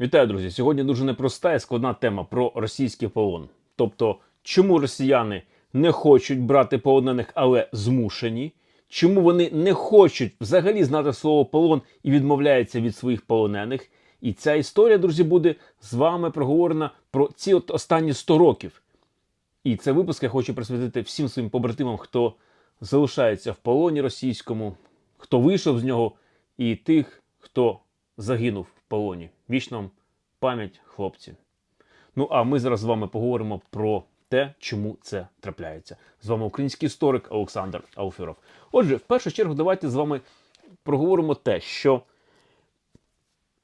Вітаю, друзі! Сьогодні дуже непроста і складна тема про російський полон. Тобто, чому росіяни не хочуть брати полонених, але змушені? Чому вони не хочуть взагалі знати слово полон і відмовляються від своїх полонених? І ця історія, друзі, буде з вами проговорена про ці от останні 100 років. І цей випуск я хочу присвятити всім своїм побратимам, хто залишається в полоні російському, хто вийшов з нього, і тих, хто загинув полоні. Вічна пам'ять, хлопці. Ну а ми зараз з вами поговоримо про те, чому це трапляється. З вами український історик Олександр Ауфіров. Отже, в першу чергу, давайте з вами проговоримо те, що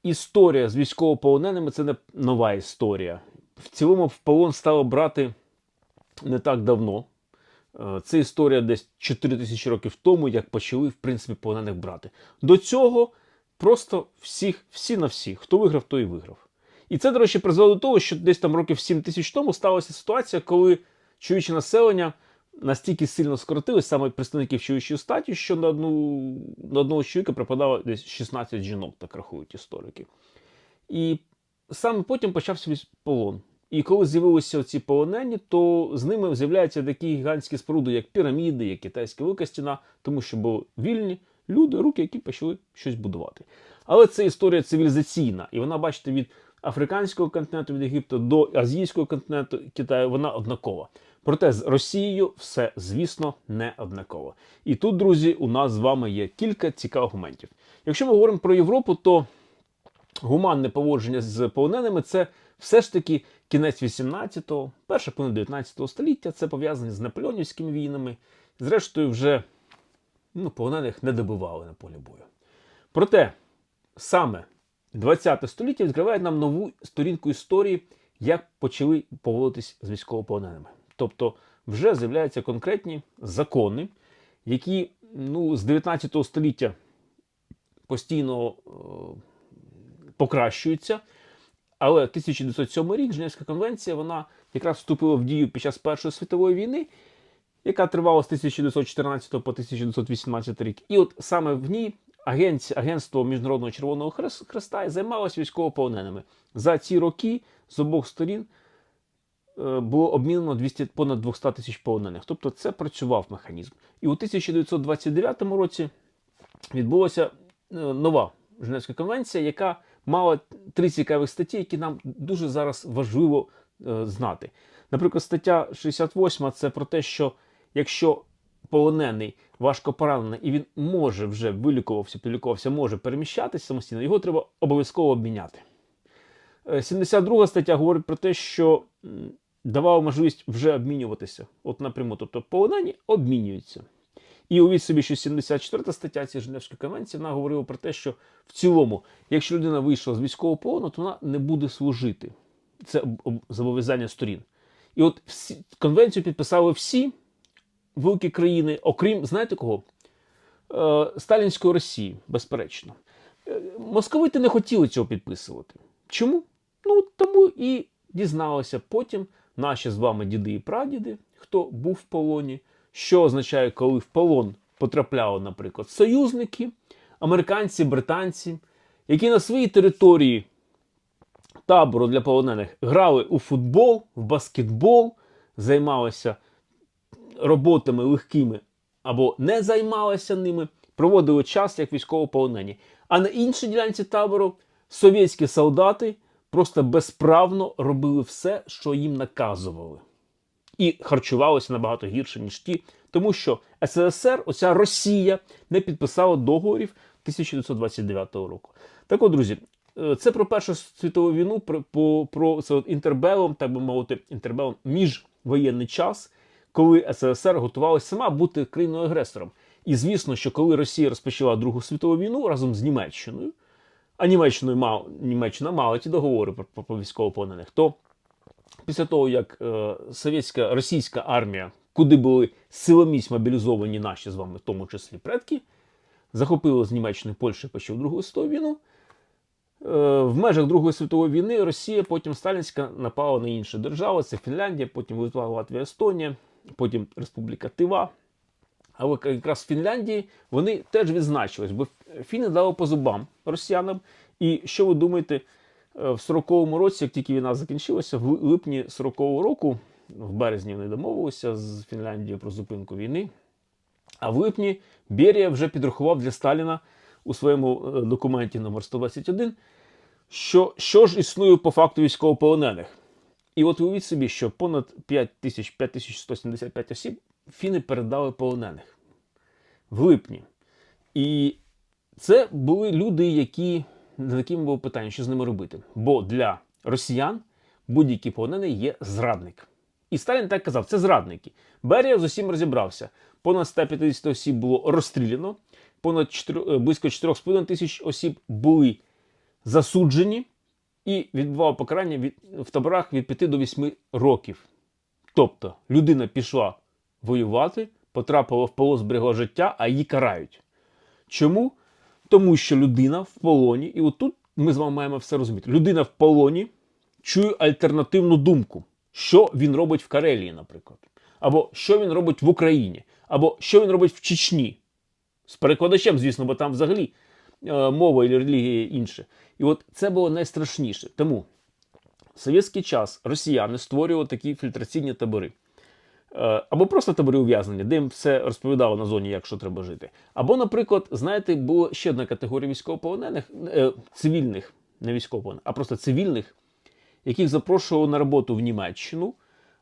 історія з військовополоненими це не нова історія. В цілому в полон стало брати не так давно. Е, Це історія десь 4 тисячі років тому, як почали, в принципі, полонених брати. До цього просто всіх, всі на всіх. Хто виграв, той і виграв. І це, до речі, призвело до того, що десь там років 7 тисяч тому сталася ситуація, коли чоловіче населення настільки сильно скоротилось, саме представників чоловічої статі, що на, одну, на одного чоловіка припадало десь 16 жінок, так рахують історики. І саме потім почався полон. І коли з'явилися ці полонені, то з ними з'являються такі гігантські споруди, як піраміди, як китайська велика стіна, тому що були вільні люди, руки, які почали щось будувати. Але це історія цивілізаційна, і вона, бачите, від африканського континенту, від Єгипту до азійського континенту Китаю, вона однакова. Проте з Росією все, звісно, не однаково. І тут, друзі, у нас з вами є кілька цікавих моментів. Якщо ми говоримо про Європу, то гуманне поводження з полоненими це все ж таки кінець 18-го, перша половина 19 століття. Це пов'язане з наполеонівськими війнами. Зрештою, вже ну, полонених не добивали на полі бою. Проте саме 20 століття відкриває нам нову сторінку історії, як почали поводитись з військовополоненими. Тобто вже з'являються конкретні закони, які ну, з 19 століття постійно е, покращуються. Але 1907 рік Женевська конвенція вона якраз вступила в дію під час Першої світової війни, яка тривала з 1914 по 1918 рік. І от саме в ній агентство Міжнародного Червоного Хрест- Хреста займалося військовополоненими. За ці роки з обох сторін е, було обмінено 200, понад 200 тисяч полонених. Тобто це працював механізм. І у 1929 році відбулася е, нова Женевська конвенція, яка мала три цікавих статті, які нам дуже зараз важливо е, знати. Наприклад, стаття 68 це про те, що якщо полонений важко поранений і він може вже вилікувався, полікувався, може переміщатися самостійно, його треба обов'язково обміняти. Е, 72 стаття говорить про те, що м, давала можливість вже обмінюватися от напряму. Тобто полонені обмінюються. І увіть собі, що 74 стаття цієї Женевської конвенції вона говорила про те, що в цілому, якщо людина вийшла з військового полону, то вона не буде служити. Це об- об- зобов'язання сторін. І от всі, конвенцію підписали всі великі країни, окрім, знаєте кого? Е, Сталінської Росії, безперечно. Е, Московити не хотіли цього підписувати. Чому? Ну, тому і дізналися потім наші з вами діди і прадіди, хто був в полоні, що означає, коли в полон потрапляли, наприклад, союзники, американці, британці, які на своїй території табору для полонених грали у футбол, в баскетбол, займалися роботами легкими або не займалися ними, проводили час як військовополонені. А на іншій ділянці табору совєтські солдати просто безправно робили все, що їм наказували. І харчувалися набагато гірше, ніж ті, тому що СРСР, оця Росія, не підписала договорів 1929 року. Так от, друзі, е, це про Першу світову війну, про, про, про це інтербелом, так би мовити, інтербелом міжвоєнний час, коли СРСР готувалася сама бути країною-агресором. І звісно, що коли Росія розпочала Другу світову війну разом з Німеччиною, а Німеччиною мав, Німеччина мала ті договори про, про, про військовополонених, то після того, як е, совєтська російська армія, куди були силоміць мобілізовані наші з вами, в тому числі предки, захопили з Німеччини Польщу і почав Другу світову війну. Е, В межах Другої світової війни Росія потім Сталінська напала на інші держави. Це Фінляндія, потім Литва, Латвія, Естонія, потім Республіка Тива. Але якраз в Фінляндії вони теж відзначились, бо фіни дали по зубам росіянам. І що ви думаєте, е, в 40-му році, як тільки війна закінчилася, в липні 40-го року, в березні вони домовилися з Фінляндією про зупинку війни. А в липні Берія вже підрахував для Сталіна у своєму е, документі номер 121, що, що ж існує по факту військовополонених. І от уявіть собі, що понад 5 тисяч 5175 осіб фіни передали полонених в липні. І це були люди, які над якими було питання, що з ними робити. Бо для росіян будь-який полонений є зрадник. І Сталін так казав: це зрадники. Берія з усім розібрався. Понад 150 осіб було розстріляно, понад 4, е, близько 4,5 тисяч осіб були засуджені і відбував покарання від, в таборах від 5 до 8 років. Тобто людина пішла воювати, потрапила в полон, зберегла життя, а її карають. Чому? Тому що людина в полоні, і отут ми з вами маємо все розуміти. Людина в полоні чує альтернативну думку, що він робить в Карелії, наприклад, або що він робить в Україні, або що він робить в Чечні. З перекладачем, звісно, бо там взагалі мова і релігія інше. І от це було найстрашніше. Тому в совєтський час росіяни створювали такі фільтраційні табори. Е, Або просто табори ув'язнення, де їм все розповідало на зоні, як що треба жити. Або, наприклад, знаєте, була ще одна категорія військовополонених, е, цивільних, не військовополонених, а просто цивільних, яких запрошували на роботу в Німеччину,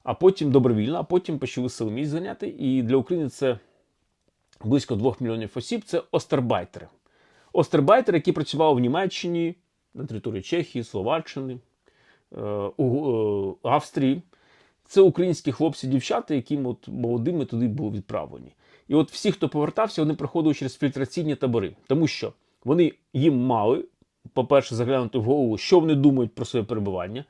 а потім добровільно, а потім почали сили зганяти. І для України це близько 2 мільйонів осіб. Це остербайтери. Остербайтери, які працювали в Німеччині, на території Чехії, Словаччини, е, е, Австрії. Це українські хлопці дівчата, яким от молодими туди були відправлені. І от всі, хто повертався, вони проходили через фільтраційні табори, тому що вони їм мали, по-перше, заглянути в голову, що вони думають про своє перебування,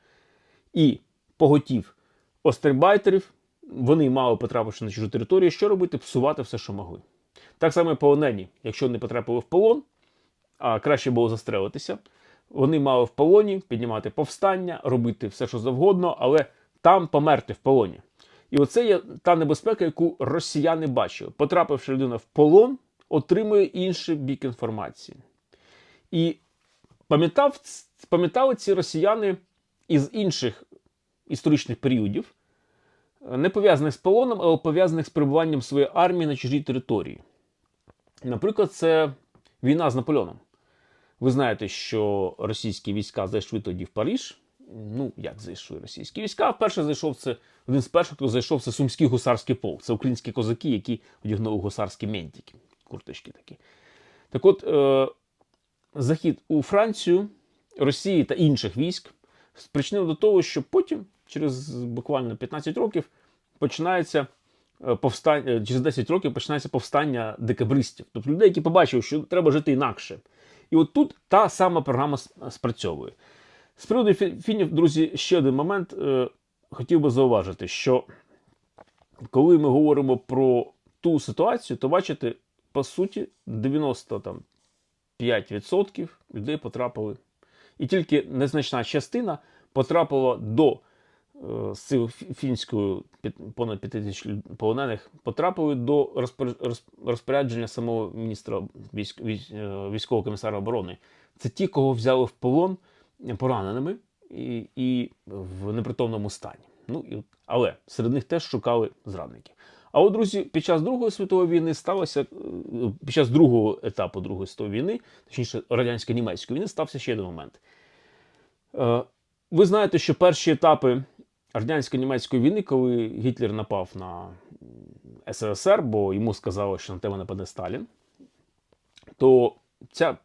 і поготів остербайтерів, вони мали, потрапивши на чужу територію, що робити? Псувати все, що могли. Так само і полонені, якщо не потрапили в полон, а краще було застрелитися, вони мали в полоні піднімати повстання, робити все, що завгодно, але там померти в полоні. І оце є та небезпека, яку росіяни бачили. Потрапивши людина в полон, отримує інший бік інформації. І пам'ятав, пам'ятали ці росіяни із інших історичних періодів, не пов'язаних з полоном, але пов'язаних з перебуванням своєї армії на чужій території. Наприклад, це війна з Наполеоном. Ви знаєте, що російські війська зайшли тоді в Париж. Ну, як зайшли російські війська? Вперше зайшов це один з перших, хто зайшов, це Сумський гусарський полк. Це українські козаки, які одягнули гусарські ментики, курточки такі. Так от, е, захід у Францію, Росії та інших військ спричинив до того, що потім, через буквально 15 років, починається е, повстання, через 10 років починається повстання декабристів, тобто людей, які побачили, що треба жити інакше. І от тут та сама програма спрацьовує. З приводу фінів, друзі, ще один момент е, хотів би зауважити, що коли ми говоримо про ту ситуацію, то бачите, по суті, 95% людей потрапили. І тільки незначна частина потрапила до е, з цією фінською понад 5 тисяч полонених, потрапили до розпор- розпорядження самого міністра е, військового комісара оборони. Це ті, кого взяли в полон пораненими і, і в непритомному стані. Ну, і, але серед них теж шукали зрадників. А от, друзі, під час Другої світової війни сталося, е, під час другого етапу Другої світової війни, точніше радянсько-німецької війни, стався ще один момент. Е, Ви знаєте, що перші етапи радянсько-німецької війни, коли Гітлер напав на м, СРСР, бо йому сказали, що на тебе нападе Сталін, то ця,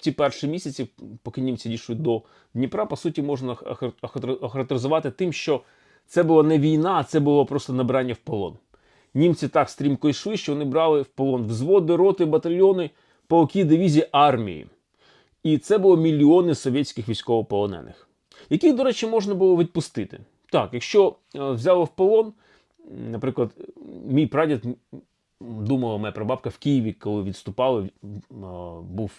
ці перші місяці, поки німці дійшли до Дніпра, по суті, можна охар- охар- охарактеризувати тим, що це була не війна, а це було просто набрання в полон. Німці так стрімко йшли, що вони брали в полон взводи, роти, батальйони, полки, дивізії армії. І це було мільйони совєтських військовополонених, яких, до речі, можна було відпустити. Так, якщо е, взяли в полон, наприклад, мій прадід думала моя прабабка в Києві, коли відступали, е, був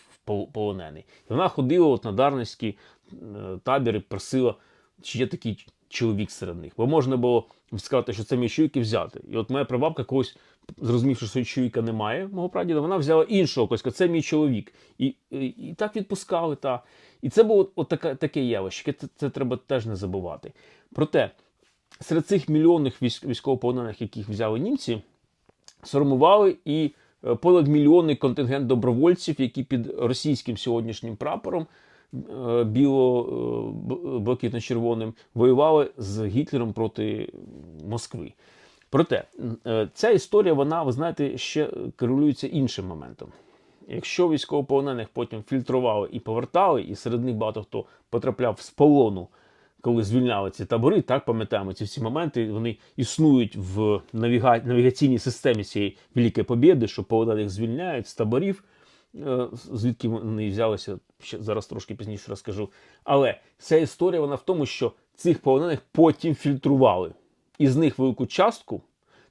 полонений. І вона ходила от на Дарницький е, табір і просила, чи є такий чоловік серед них. Бо можна було сказати, що це мій чоловік і взяти. І от моя прабабка колись зрозумівши, що чоловіка немає, мого прадіда, вона взяла іншого когось, це мій чоловік. І, і, і так відпускали. Та. І це було от таке, таке явище, це, це треба теж не забувати. Проте, серед цих мільйонних військ, військовополонених, яких взяли німці, сформували і е, понад мільйонний контингент добровольців, які під російським сьогоднішнім прапором е, біло-блакитно-червоним воювали з Гітлером проти Москви. Проте е, ця історія, вона, ви знаєте, ще керується іншим моментом. Якщо військовополонених потім фільтрували і повертали, і серед них багато хто потрапляв з полону, коли звільняли ці табори, так пам'ятаємо ці всі моменти, вони існують в навіга... навігаційній системі цієї Великої Побєди, що полонених звільняють з таборів, е, звідки вони взялися, ще зараз трошки пізніше розкажу. Але ця історія вона в тому, що цих полонених потім фільтрували. І з них велику частку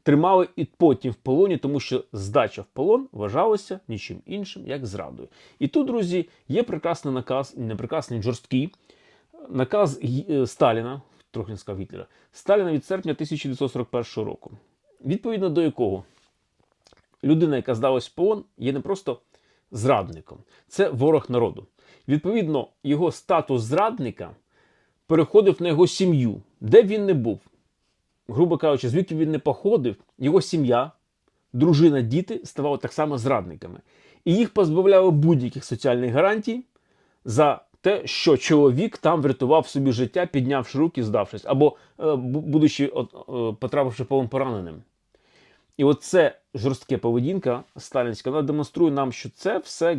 тримали і потім в полоні, тому що здача в полон вважалася нічим іншим, як зрадою. І тут, друзі, є прекрасний наказ, не прекрасний, жорсткий наказ е, Сталіна, трохи не сказав Гітлера, Сталіна від серпня 1941 року, відповідно до якого людина, яка здалась в полон, є не просто зрадником, це ворог народу. Відповідно, його статус зрадника переходив на його сім'ю, де б він не був грубо кажучи, звідки він не походив, його сім'я, дружина, діти ставали так само зрадниками. І їх позбавляли будь-яких соціальних гарантій за те, що чоловік там врятував собі життя, піднявши руки, здавшись, або е, будучи от, е, потрапивши в пораненим. І от це жорстке поведінка сталінська, вона демонструє нам, що це все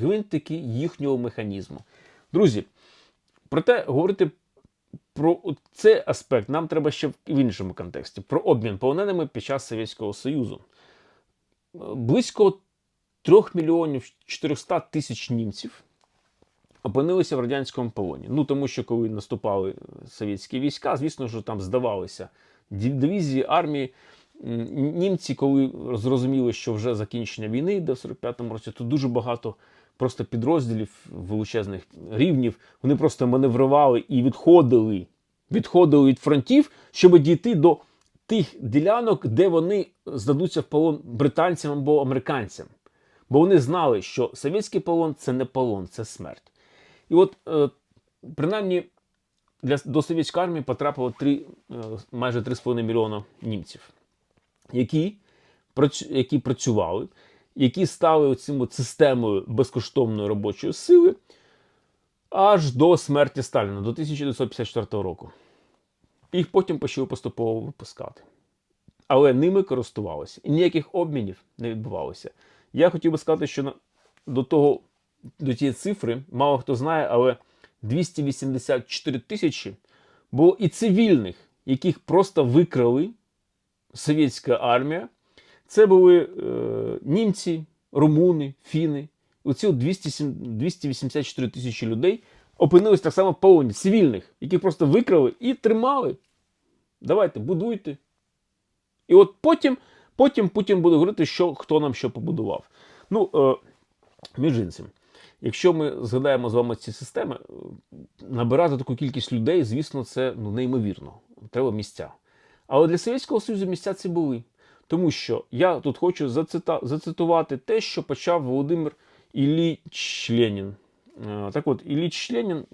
гвинтики їхнього механізму. Друзі, проте говорити про цей аспект нам треба ще в іншому контексті: про обмін полоненими під час Совєтського Союзу. Е, Близько 3 мільйонів 400 тисяч німців опинилися в радянському полоні. Ну тому що коли наступали совєтські війська, звісно, що там здавалися дивізії, армії. Німці, коли зрозуміли, що вже закінчення війни йде в 45-му році, то дуже багато просто підрозділів величезних рівнів, вони просто маневрували і відходили, відходили від фронтів, щоб дійти до тих ділянок, де вони здадуться в полон британцям або американцям. Бо вони знали, що совєтський полон це не полон, це смерть. І от, е, принаймні, для, до совєтської армії потрапило три, е, майже 3,5 мільйона німців, які, які працювали, які стали цим системою безкоштовної робочої сили аж до смерті Сталіна, до 1954 року. Їх потім почали поступово випускати. Але ними користувалися. І ніяких обмінів не відбувалося. Я хотів би сказати, що до того, до цієї цифри, мало хто знає, але 284 тисячі було і цивільних, яких просто викрали совєтська армія. Це були е, німці, румуни, фіни. Оці 284 тисячі людей опинились так само в полоні цивільних, яких просто викрали і тримали. Давайте, будуйте. І от потім, потім Путін буде говорити, що хто нам що побудував. Ну, е, між іншим, якщо ми згадаємо з вами ці системи, е, набирати таку кількість людей, звісно, це ну, неймовірно. Треба місця. Але для Совєтського Союзу місця ці були. Тому що я тут хочу зацита... зацитувати те, що почав Володимир Ілліч Ленін. Е, Так от, Ілліч Ленін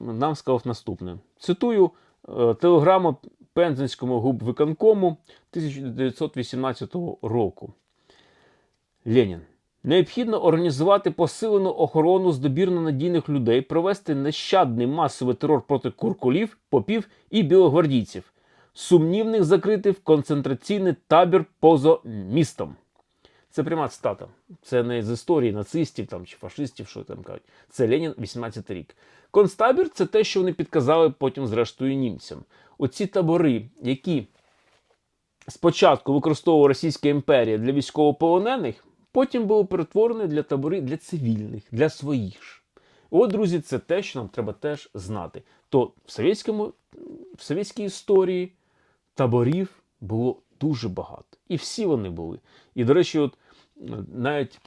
нам сказав наступне. Цитую е, телеграму Пензенському губвиконкому 1918 року. Ленін. Необхідно організувати посилену охорону з добірно надійних людей, провести нещадний масовий терор проти куркулів, попів і білогвардійців, сумнівних закрити в концентраційний табір поза містом. Це пряма цитата. Це не з історії нацистів там, чи фашистів, що там кажуть. Це Ленін, 18 рік. Концтабір це те, що вони підказали потім, зрештою, німцям. Оці табори, які спочатку використовувала Російська імперія для військовополонених, потім були перетворені для табори для цивільних, для своїх ж. От, друзі, це те, що нам треба теж знати. То в совєтському, в совєтській історії таборів було дуже багато. І всі вони були. І, до речі, от навіть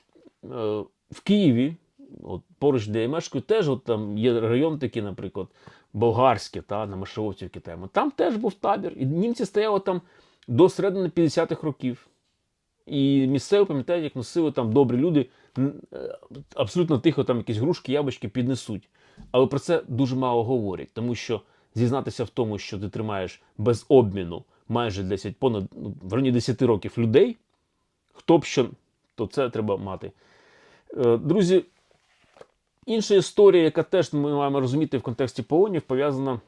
е, в Києві, от поруч, де я мешкаю, теж от там є район такий, наприклад, болгарський, та, на Мишеловцівці тему. Там теж був табір. І німці стояли там до середини 50-х років. І місцеві пам'ятають, як носили там добрі люди, е, абсолютно тихо там якісь грушки, яблучки піднесуть. Але про це дуже мало говорять, тому що зізнатися в тому, що ти тримаєш без обміну майже 10, понад ну, в районі 10 років людей, хто б що, то це треба мати. Е, Друзі, інша історія, яка теж ми маємо розуміти в контексті полонів, пов'язана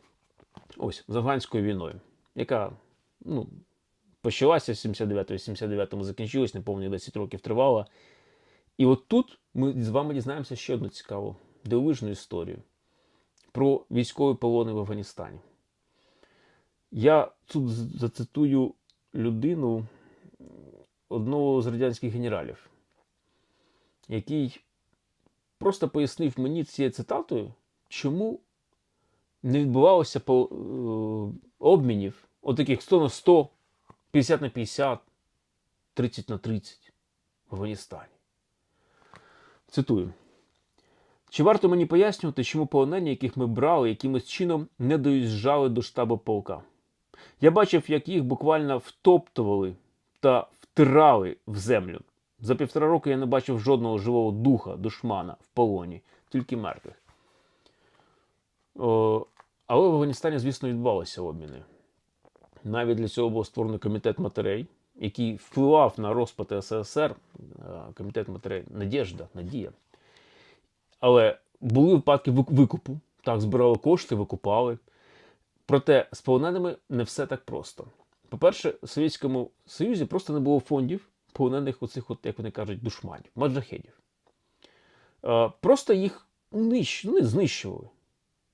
ось з афганською війною, яка ну, почалася в 79-89-му, закінчилась, неповні 10 років тривала. І от тут ми з вами дізнаємося ще одну цікаву дивовижну історію про військові полони в Афганістані. Я тут зацитую людину одного з радянських генералів, який просто пояснив мені цією цитатою, чому не відбувалося е, обмінів отаких 100 на 100, 50 на 50, 30 на 30 в Афганістані. Цитую. Чи варто мені пояснювати, чому полонені, яких ми брали, якимось чином не доїжджали до штабу полка? Я бачив, як їх буквально втоптували та втирали в землю. За півтора року я не бачив жодного живого духа, душмана в полоні, тільки мертвих. О, але в Афганістані, звісно, відбувалися обміни. Навіть для цього був створений комітет матерей, який впливав на розпад СССР. е, Комітет матерей Надіжда, Надія. Але були випадки викупу. Так, збирали кошти, викупали. Проте з полоненими не все так просто. По-перше, в Совєтському Союзі просто не було фондів полонених оцих, от, як вони кажуть, душманів, маджахедів. Е, Просто їх нищ, ну, знищували.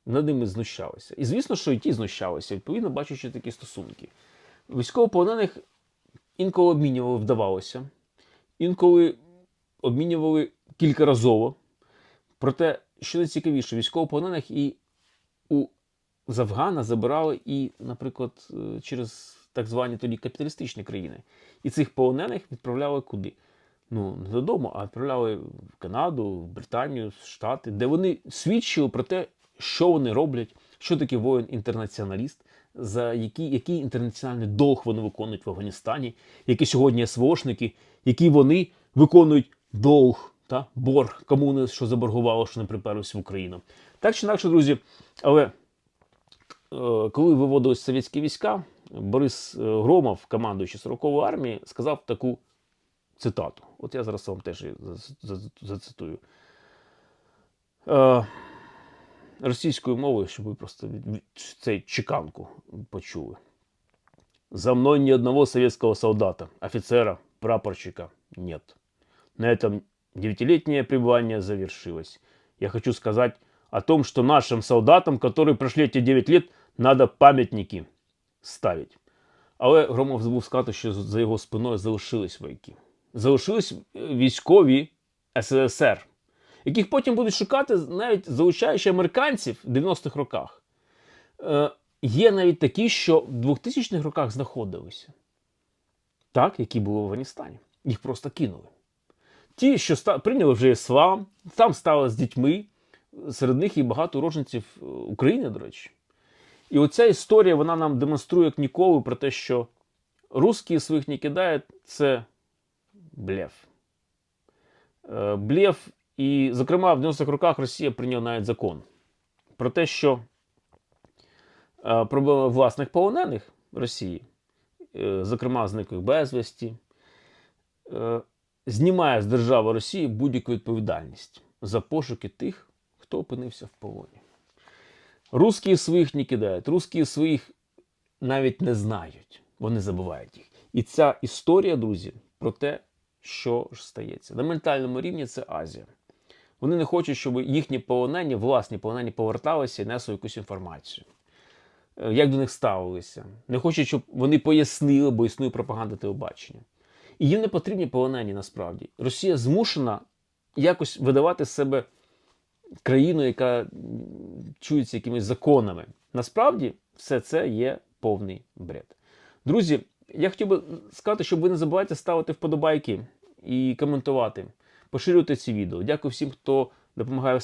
Над ними знущалися. І звісно, що і ті знущалися, відповідно, бачачи такі стосунки. Військовополонених інколи обмінювали, вдавалося, інколи обмінювали кількаразово. Проте, що найцікавіше, військовополонених і у Афгана забирали і, наприклад, е, через так звані тоді капіталістичні країни. І цих полонених відправляли куди? Ну, не додому, а відправляли в Канаду, в Британію, в Штати, де вони свідчили про те, що вони роблять, що таке воїн-інтернаціоналіст, за який, який інтернаціональний долг вони виконують в Афганістані, які сьогодні СВОшники, які вони виконують долг та борг комуни, що заборгувало, що не приперлися в Україну. Так чи інакше, друзі, але е, коли виводились совєтські війська, Борис е, Громов, командуючий 40-ї армії, сказав таку цитату. От я зараз вам теж зацитую. Е, російською мовою, щоб ви просто цей чеканку почули. За мной ни одного советского солдата, офицера, прапорщика нет. На этом девятилетнее пребывание завершилось. Я хочу сказать о том, что нашим солдатам, которые прошли эти 9 лет, надо пам'ятники ставить. Але Громов забув сказати, що за його спиною залишились вояки. Залишились е, військові СССР, яких потім будуть шукати, навіть залучаючи американців в 90-х роках. Е, є навіть такі, що в 2000-х роках знаходилися. Так, які були в Афганістані. Їх просто кинули. Ті, що ста- прийняли вже іслам, там стали з дітьми, серед них і багато уродженців е, України, до речі. І оця історія вона нам демонструє як ніколи про те, що русські своїх не кидають, це блеф. Е, Блеф, і, зокрема, в 90-х роках Росія прийняла навіть закон про те, що е, проблема власних полонених Росії, зокрема, зниклих безвісті, знімає з держави Росії будь-яку відповідальність за пошуки тих, хто опинився в полоні. Русські своїх не кидають, русські своїх навіть не знають, вони забувають їх. І ця історія, друзі, про те, що ж стається. На ментальному рівні це Азія. Вони не хочуть, щоб їхні полонені, власні полонені поверталися і несли якусь інформацію. Е, Як до них ставилися. Не хочуть, щоб вони пояснили, бо існує пропаганда телебачення. І їм не потрібні полонені насправді. Росія змушена якось видавати з себе країну, яка чується якимись законами. Насправді, все це є повний бред. Друзі, я хотів би сказати, щоб ви не забувайте ставити вподобайки і коментувати, поширювати ці відео. Дякую всім, хто допомагає в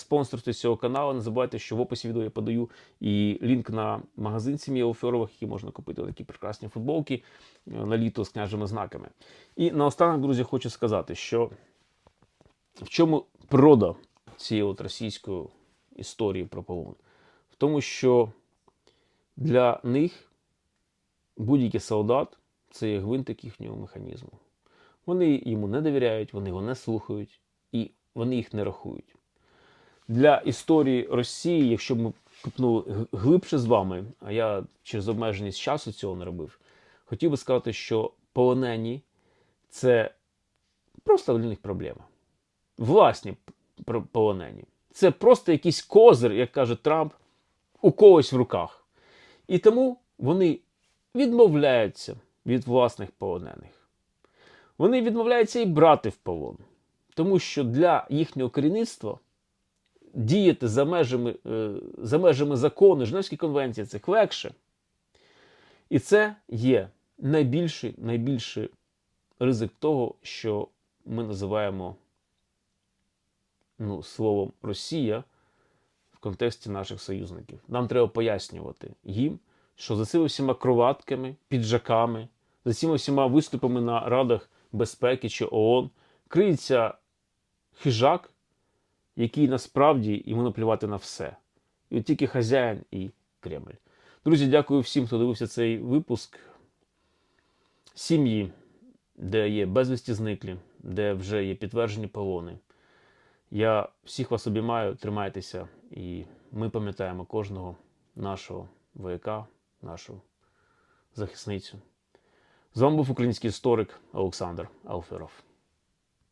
цього каналу. Не забувайте, що в описі відео я подаю і лінк на магазин сім'ї Офьорових, які можна купити такі прекрасні футболки е, на літо з княжими знаками. І наостанок, друзі, хочу сказати, що в чому природа цієї от російської історії про полон? В тому, що для них будь-який солдат це є гвинтик їхнього механізму. Вони йому не довіряють, вони його не слухають і вони їх не рахують. Для історії Росії, якщо ми купнули глибше з вами, а я через обмеженість часу цього не робив, хотів би сказати, що полонені це просто для них проблема. Власні полонені. Це просто якийсь козир, як каже Трамп, у когось в руках. І тому вони відмовляються від власних полонених. Вони відмовляються і брати в полон. Тому що для їхнього керівництва діяти за межами, е, за межами закону Женевської конвенції це легше. І це є найбільший, найбільший ризик того, що ми називаємо ну, словом Росія в контексті наших союзників. Нам треба пояснювати їм, що за цими всіма кроватками, піджаками, за цими всіма виступами на Радах безпеки чи ООН криється хижак, який насправді йому наплювати на все. І от тільки хазяїн і Кремль. Друзі, дякую всім, хто дивився цей випуск. Сім'ї, де є безвісті зниклі, де вже є підтверджені полони. Я всіх вас обіймаю, тримайтеся, і ми пам'ятаємо кожного нашого вояка, нашу захисницю. З вами був український історик Олександр Алферов.